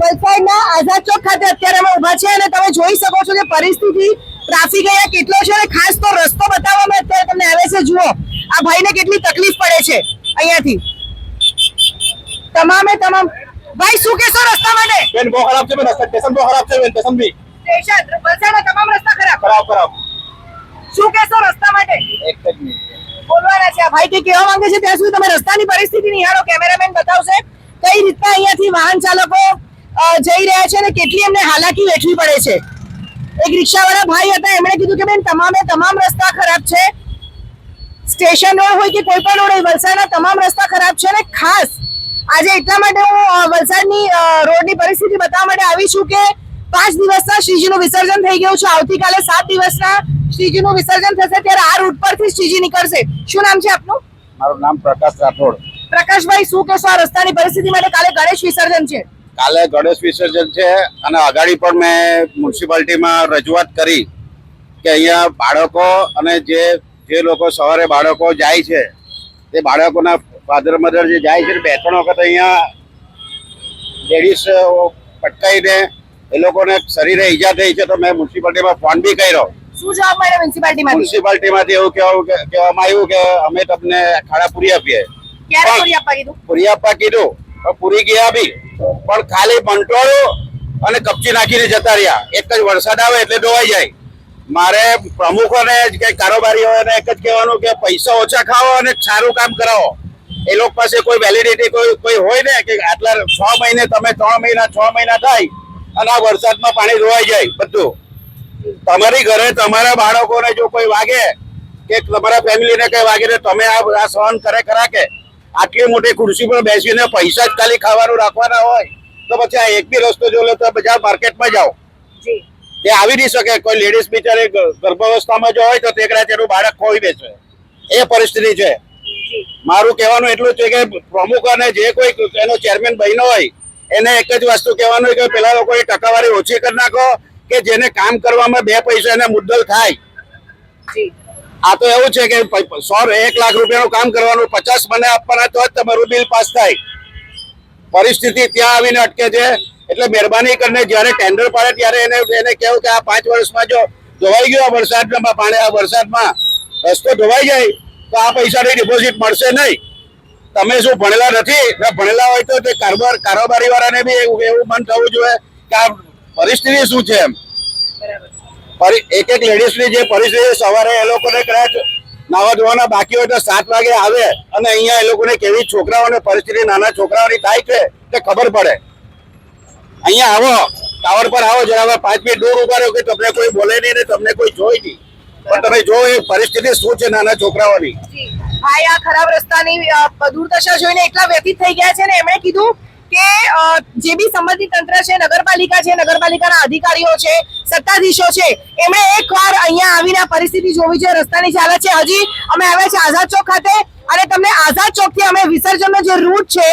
વલસાડના આઝાદ ચોક ખાતે અત્યારે અમે ઊભા છે અને તમે જોઈ શકો છો કે પરિસ્થિતિ ટ્રાફિક અહીંયા કેટલો છે અને ખાસ તો રસ્તો બતાવવામાં અત્યારે તમને આવે છે જુઓ. આ ભાઈને કેટલી તકલીફ પડે છે અહીંયાથી. તમામે તમામ. ભાઈ શું કહેશો રસ્તા માટે? બેન બહુ ખરાબ છે બેન રસ્તા સ્ટેશન બહુ ખરાબ છે બેન સ્ટેશન બી. સ્ટેશન વલસાડના તમામ રસ્તા ખરાબ? ખરાબ ખરાબ. શું કહેશો રસ્તા માટે? એક જ મિનિટ. બોલવાના છે આ ભાઈ કે કહેવા માંગે છે? ત્યાં સુધી તમે રસ્તાની પરિસ્થિતિ નિહાળો કેમેરામેન બતાવશે. કઈ રીતના અહીંયાથી વાહન ચાલકો જઈ રહ્યા છે અને કેટલી એમને હાલાકી વેઠવી પડે છે. એક રિક્ષાવાળા ભાઈ હતા એમણે કીધું કે બેન તમામે તમામ રસ્તા ખરાબ છે. સ્ટેશન રોડ હોય કે કોઈ પણ રોડ હોય વલસાડના તમામ રસ્તા ખરાબ છે અને ખાસ આજે એટલા માટે હું વલસાડની રોડની પરિસ્થિતિ બતાવવા માટે આવી છું કે પાંચ દિવસના શ્રીજીનું વિસર્જન થઈ ગયું છે. આવતીકાલે સાત દિવસના શ્રીજીનું વિસર્જન થશે ત્યારે આ રૂટ પરથી શ્રીજી નીકળશે. શું નામ છે આપનું? મારું નામ પ્રકાશ રાઠોડ. પ્રકાશભાઈ શું કહેશો આ રસ્તાની પરિસ્થિતિ માટે કાલે ગણેશ વિસર્જન છે? કાલે ગણેશ વિસર્જન છે અને અગાડી પણ મેં મ્યુનિસિપાલિટીમાં રજૂઆત કરી કે અહીંયા બાળકો અને જે જે લોકો સવારે બાળકો જાય છે તે બાળકોના ફાધર મધર જે જાય છે બે ત્રણ વખત અહીંયા લેડીઝ પટકાઈને એ લોકોને શરીરે ઈજા થઈ છે તો મેં મ્યુનિસિપાલિટીમાં ફોન બી કર્યો. મ્યુનિસિપાલિટીમાંથી? એવું કહેવામાં આવ્યું કે અમે તમને ખાડા પૂરી આપીએ. પૂરી આપવા કીધું? પૂરી ગયા બી. પણ ખાલી મંટોળો અને કપચી નાખીને જતા રહ્યા. એક જ વરસાદ આવે એટલે ધોવાઈ જાય. મારે પ્રમુખોને જ કે કારોબારીઓને એક જ કહેવાનું કે પૈસા ઓછા ખાઓ અને સારું કામ કરાવો. એ લોકો પાસે કોઈ વેલિડિટી કોઈ કોઈ હોય ને કે આટલા છ મહિને તમે ત્રણ મહિના, છ મહિના થાય અને આ વરસાદમાં પાણી ધોવાઈ જાય બધું. તમારી ઘરે તમારા બાળકોને જો કોઈ વાગે કે તમારા ફેમિલીને કઈ વાગે ને તમે આ સહન કરે ખરા કે? આટલી મોટી ખુરશી પર બેસીને પૈસા જ ખાલી ખાવાનું રાખવાના હોય. તો પછી આ એક બી રસ્તો જો લો તો બજાર માર્કેટમાં જાઓ. તે આવી નહીં શકે કોઈ લેડીઝ બિચારી ગર્ભાવસ્થામાં જો હોય તો તે કદાચ એનું બાળક ખોઈ બેસે એ પરિસ્થિતિ છે. મારું કહેવાનું એટલું છે કે પ્રમુખ અને જે કોઈ એનો ચેરમેન બહેનો હોય એને એક જ વસ્તુ કહેવાનું કે પેલા લોકોએ ટકાવારી ઓછી કરી નાખો કે જેને કામ કરવામાં બે પૈસા એને મુદ્દલ થાય. આ તો એવું છે કે સો એક લાખ રૂપિયાનું કામ કરવાનું પચાસ મને આપવાના તો જ તમારું બિલ પાસ થાય. પરિસ્થિતિ ત્યાં આવીને અટકે છે. એટલે મહેરબાની કરીને જ્યારે ટેન્ડર પાડે ત્યારે એને એને કહેવું કે આ પાંચ વર્ષમાં જો ધોવાઈ ગયો વરસાદમાં પાણી આ વરસાદમાં રસ્તો ધોવાઈ જાય તો આ પૈસાની ડિપોઝિટ મળશે નહીં. તમે શું ભણેલા નથી? ભણેલા હોય તો તે કારોબાર કારોબારી વાળાને બી એવું એવું મન થવું જોઈએ કે આ પરિસ્થિતિ શું છે એમ. પરી- એક એક લેડીઝની જે પરિસ્થિતિ સવારે એ લોકોને કદાચ નાવા ધોવાના બાકી હોય તો સાત વાગે આવે અને અહીંયા એ લોકોને કેવી છોકરાઓને પરિસ્થિતિ, નાના છોકરાઓની થાય છે તે ખબર પડે. અહીંયા આવો, ટાવર પર આવો, જરા પાંચ મિનિટ દૂર ઊભા રહ્યો કે તમને કોઈ બોલે નહીં ને તમને કોઈ જોઈ નહીં. પણ તમે જો એ પરિસ્થિતિ શું છે નાના છોકરાઓની. ભાઈ, આ ખરાબ રસ્તાની દુર્દશા જોઈને એટલા વ્યથિત થઈ ગયા છે ને, એમણે કીધું કે જે બી સંબંધિત તંત્ર છે, નગરપાલિકા છે, નગરપાલિકાના અધિકારીઓ છે, સત્તાધીશો છે, એમણે એકવાર અહીંયા આવીને પરિસ્થિતિ જોવી છે, રસ્તાની ચાલે છે. હજી અમે આવ્યા છે આઝાદ ચોક ખાતે અને તમને આઝાદ ચોકથી અમે વિસર્જનનો જે રૂટ છે,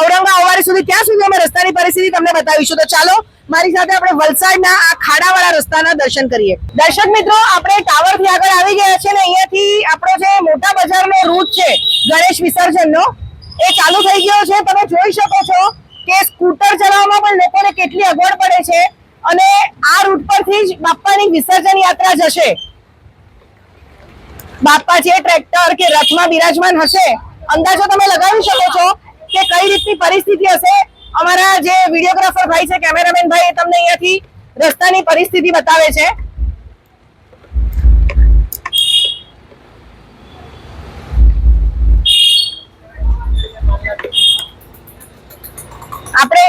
ઔરંગા અવારી સુધી, ત્યાં સુધી અમે રસ્તાની પરિસ્થિતિ તમને બતાવીશું. તો ચાલો, મારી સાથે આપણે વલસાડના આ ખાડાવાળા રસ્તાના દર્શન કરીએ. દર્શક મિત્રો, આપણે ટાવરથી આગળ આવી ગયા છે ને અહીંયાથી આપણો જે મોટા બજારનો રૂટ છે, ગણેશ વિસર્જનનો, એ ચાલુ થઈ ગયો છે. તમે જોઈ શકો છો કે સ્કૂટર ચલાવવામાં પણ લોકોને કેટલી અગવડ પડે છે અને આ રૂટ પરથી જ બાપ્પાની વિસર્જન યાત્રા જશે. બાપ્પા જે ટ્રેક્ટર કે રથમાં બિરાજમાન હશે. અંદાજો તમે લગાવી શકો છો કે કઈ રીતની પરિસ્થિતિ હશે? અમારા જે વિડીયોગ્રાફર ભાઈ છે કેમેરામેન ભાઈ, એ તમને અહીંયાથી રસ્તાની પરિસ્થિતિ બતાવે છે.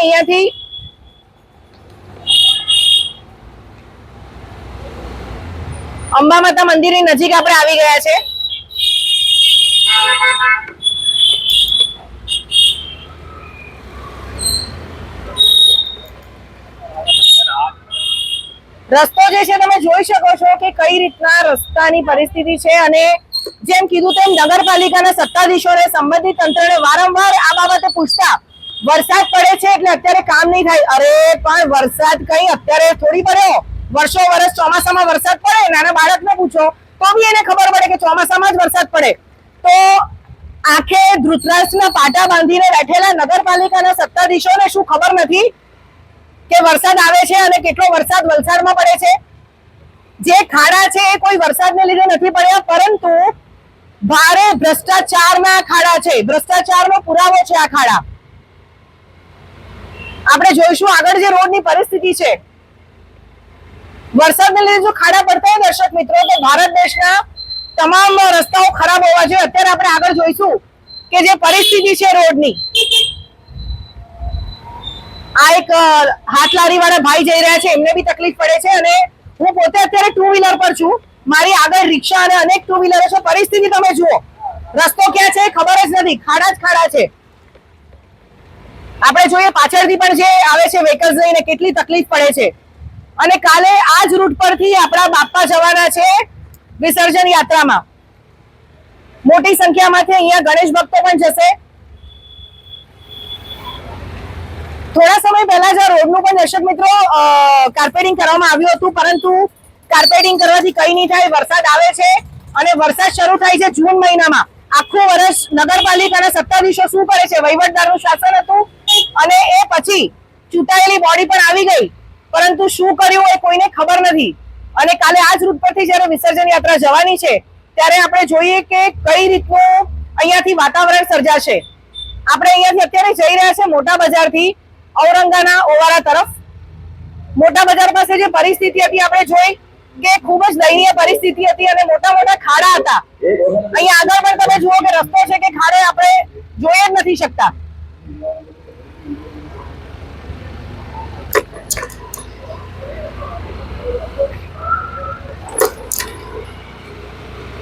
અહીંયાથી? અંબા માતા મંદિરની નજીક આપણે આવી ગયા છે. રસ્તો જે છે તમે જોઈ શકો છો કે કઈ રીતના રસ્તાની પરિસ્થિતિ છે અને જેમ કીધું તેમ નગરપાલિકાના સત્તાધીશોને સંબંધિત તંત્રને વારંવાર આ બાબતે પૂછતા વરસાદ પડે છે એટલે અત્યારે કામ નહીં થાય. અરે, પણ વરસાદ કઈ અત્યારે થોડી પડ્યો વર્ષો વર્ષ ચોમાસામાં વરસાદ પડે. નાના બાળકને પૂછો, તો બી એને ખબર પડે કે ચોમાસામાં જ વરસાદ પડે. તો આખે ધૃતરાષ્ટ્રના પાટા બાંધીને બેઠેલા નગરપાલિકાના સત્તાધીશોને શું ખબર નથી કે વરસાદ આવે છે અને કેટલો વરસાદ વલસાડમાં પડે છે? જે ખાડા છે એ કોઈ વરસાદને લીધે નથી પડ્યા, પરંતુ ભારે ભ્રષ્ટાચારના ખાડા છે. ભ્રષ્ટાચારનો પુરાવો છે આ ખાડા. આપણે જોઈશું આગળ જે રોડની પરિસ્થિતિ છે. વરસાદને લીધે જો ખાડા પડતા હોય દર્શક મિત્રો, તો ભારત દેશના તમામ રસ્તાઓ ખરાબ હોવા જોઈએ. અત્યારે આપણે આગળ જોઈશું કે જે પરિસ્થિતિ છે રોડની. આ એક હાથ લારી વાળા ભાઈ જઈ રહ્યા છે. એમને બી તકલીફ પડે છે અને હું પોતે અત્યારે ટુ વ્હીલર પર છું. મારી આગળ રિક્ષા અને અનેક ટુ વ્હીલરો છે. પરિસ્થિતિ તમે જુઓ. રસ્તો ક્યાં છે ખબર જ નથી. ખાડા જ ખાડા છે. આપણે જોઈએ પાછળથી પણ જે આવે છે વ્હીકલ્સ લઈને કેટલી તકલીફ પડે છે. અને કાલે આ જ રૂટ પરથી આપણા બાપા જવાના છે વિસર્જન યાત્રામાં. મોટી સંખ્યામાંથી અહીંયા ગણેશ ભક્તો પણ જશે. થોડા સમય પહેલા જ રોડનું પણ દર્શક મિત્રો કાર્પેટિંગ કરવામાં આવ્યું હતું, પરંતુ કાર્પેટિંગ કરવાથી કઈ નહીં થાય, વરસાદ આવે છે અને વરસાદ શરૂ થાય છે જૂન મહિનામાં. આખું વર્ષ નગરપાલિકાના સત્તાધીશો શું કરે છે? વહીવટદારનું શાસન હતું. અને એ પછી ચૂંટાયેલી બોડી પણ આવી ગઈ. પરંતુ શું કર્યું એ કોઈને ખબર નથી. અને કાલે આ જ રૂટ પરથી જ્યારે વિસર્જન યાત્રા જવાની છે, ત્યારે આપણે જોઈએ કે કઈ રીતનું અહીંયાથી વાતાવરણ સર્જાશે. આપણે અહીંયાથી અત્યારે જઈ રહ્યા છે મોટા બજારથી, ઔરંગાના ઓવારા તરફ. મોટા બજાર પાસે જે પરિસ્થિતિ હતી, આપણે જોઈ કે ખૂબ જ દયનીય પરિસ્થિતિ હતી અને મોટા મોટા ખાડા હતા. અહીંયા આગળ પણ તમે જુઓ કે રસ્તો છે કે ખાડે આપણે જોઈ જ નથી શકતા.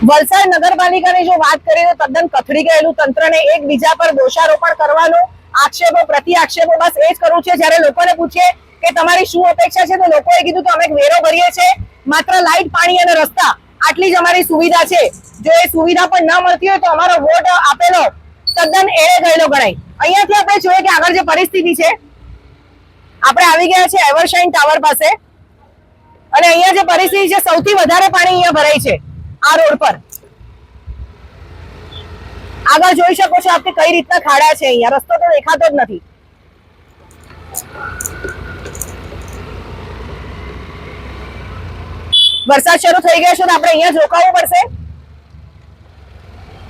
વલસાડ નગરપાલિકાની જો વાત કરીએ તો તદ્દન કથળી ગયેલું તંત્રને એકબીજા પર દોષારોપણ કરવાનું આક્ષેપો પ્રતિ આક્ષેપો બસ એ જ કરવું છે. જ્યારે લોકોને પૂછીએ કે તમારી શું અપેક્ષા છે, તો લોકોએ કીધું કે અમે વેરો ભરીએ છીએ. માત્ર લાઇટ પાણી અને રસ્તા આટલી જ અમારી સુવિધા છે. જો એ સુવિધા પણ ન મળતી હોય તો અમારો વોટ આપેલો તદ્દન એળે ગયેલો ગણાય. અહીંયાથી આપણે જોઈએ કે આગળ જે પરિસ્થિતિ છે, આપણે આવી ગયા છે એવરશાઇન ટાવર પાસે. અને અહીંયા જે પરિસ્થિતિ છે, સૌથી વધારે પાણી અહીંયા ભરાય છે. આ રોડ પર. આગળ જોઈ શકો છો આપણે કઈ રીતના ખાડા છે અહીંયા. રસ્તો તો દેખાતો જ નથી. વરસાદ શરૂ થઈ ગયો છે તો આપણે અહીંયા જ રોકાવું પડશે.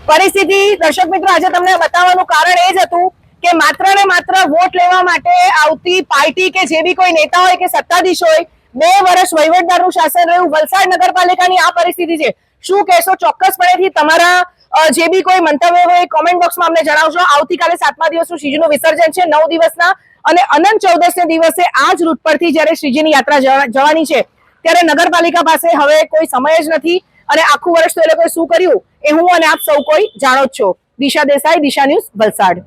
પરિસ્થિતિ, દર્શક મિત્રો, આજે તમને બતાવવાનું કારણ એ જ હતું કે માત્ર ને માત્ર વોટ લેવા માટે આવતી પાર્ટી કે જે બી કોઈ નેતા હોય કે સત્તાધીશ હોય, બે વર્ષ વહીવટદારનું શાસન રહ્યું. વલસાડ નગરપાલિકાની આ પરિસ્થિતિ છે. શું કહેશો? ચોક્કસપણેથી તમારા જે બી કોઈ મંતવ્ય હોય કોમેન્ટ બોક્સમાં અમને જણાવશો આવતીકાલે સાતમા દિવસનું શ્રીજીનું વિસર્જન છે, નવ દિવસના. અને અનંત ચૌદસને દિવસે આ જ રૂટ પરથી જ્યારે શ્રીજીની યાત્રા જવા- જવાની છે, ત્યારે નગરપાલિકા પાસે હવે કોઈ સમય જ નથી. અને આખું વર્ષ તો એ લોકોએ શું કર્યું? એ હું અને આપ સૌ કોઈ જાણો જ છો. દિશા દેસાઈ, દિશા ન્યૂઝ વલસાડ.